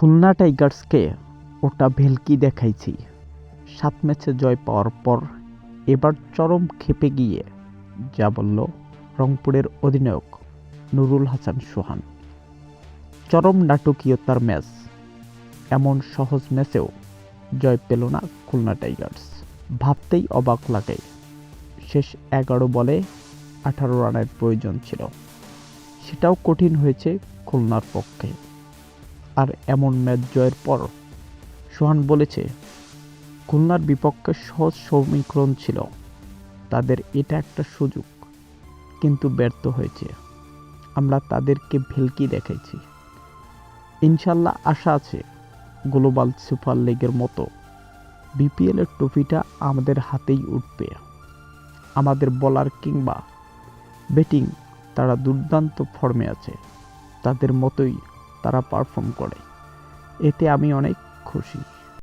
খুলনা টাইগার্সকে ওটা ভেলকি দেখাইছি। সাত ম্যাচে জয় পাওয়ার পর এবার চরম ক্ষেপে গিয়ে যা বলল রংপুরের অধিনায়ক নুরুল হাসান সোহান। চরম নাটকীয়তার ম্যাচ, এমন সহজ ম্যাচেও জয় পেল না খুলনা টাইগার্স। ভাবতেই অবাক লাগে, শেষ এগারো বলে আঠারো রানের প্রয়োজন ছিল। সেটাও কঠিন হয়েছে খুলনার পক্ষে। আর এমন ম্যাচ জয়ের পর সোহান বলেছে, খুলনার বিপক্ষে সহজ সমীকরণ ছিল। তাদের এটা একটা সুযোগ, কিন্তু ব্যর্থ হয়েছে। আমরা তাদেরকে ভেলকি দেখাইছি ইনশাল্লাহ আশা আছে, গ্লোবাল সুপার লিগের মতো বিপিএলের ট্রফিটা আমাদের হাতেই উঠবে। আমাদের বলার কিংবা ব্যাটিং তারা দুর্দান্ত ফর্মে আছে। তাদের মতোই তারা পারফর্ম করে। এতে আমি অনেক খুশি।